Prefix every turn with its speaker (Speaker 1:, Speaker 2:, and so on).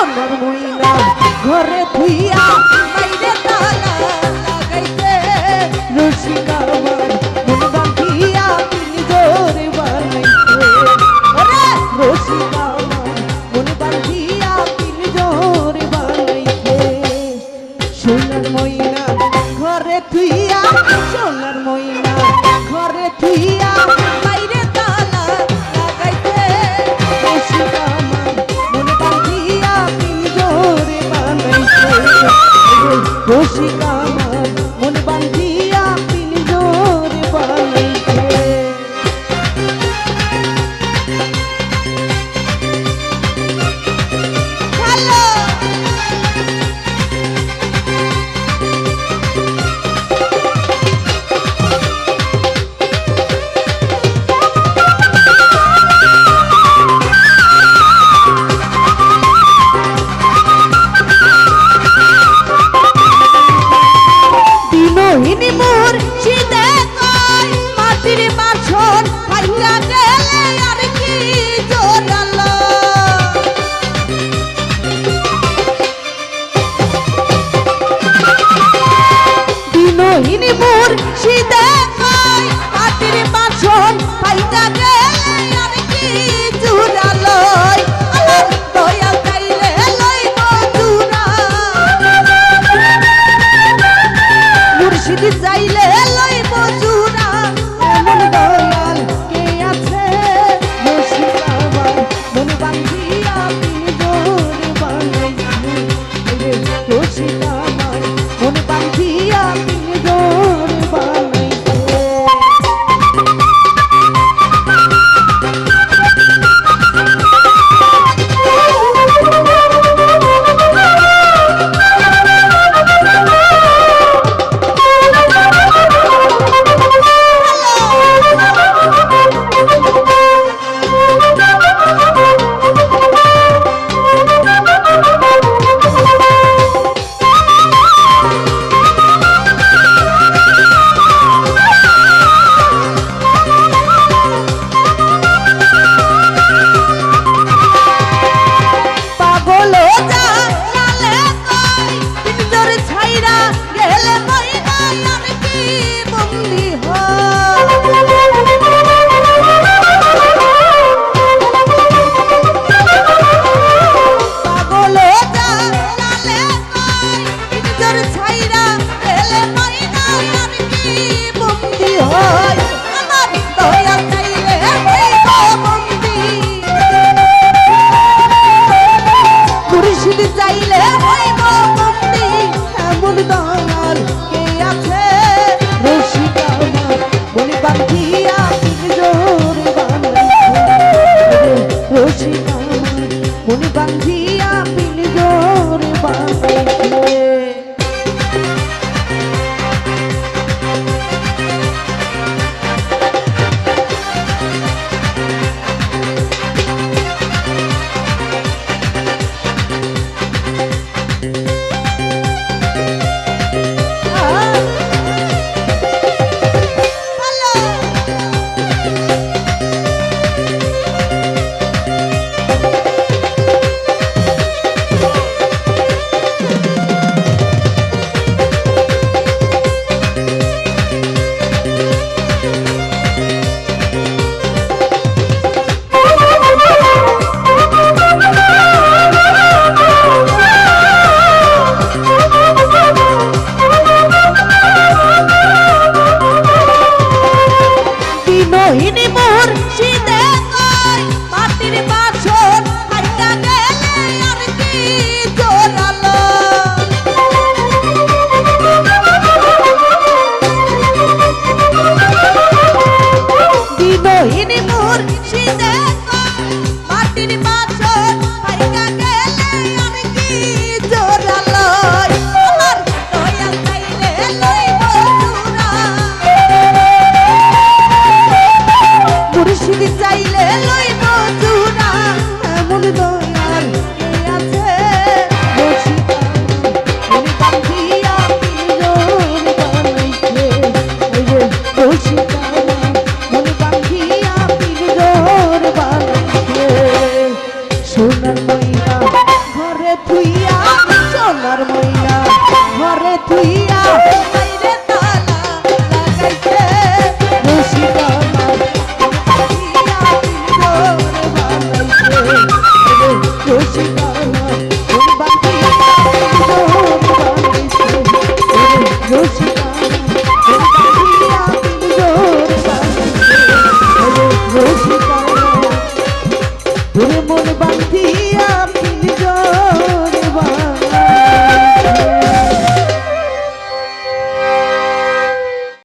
Speaker 1: আমার মুইনা ঘরে থুইয়া বাইরে তালা লাগাইতে। রসিকা আমার মন বাঁধিয়া তিনি জোরে বানাইতে ওরে রসিকা আমার সোনার মইনা ঘরে থুইয়া আসন পাইতা গেলে আর কি চুরালো মুর্শিদি চাইলে meditate. Shut তোর মন বান্ধিয়া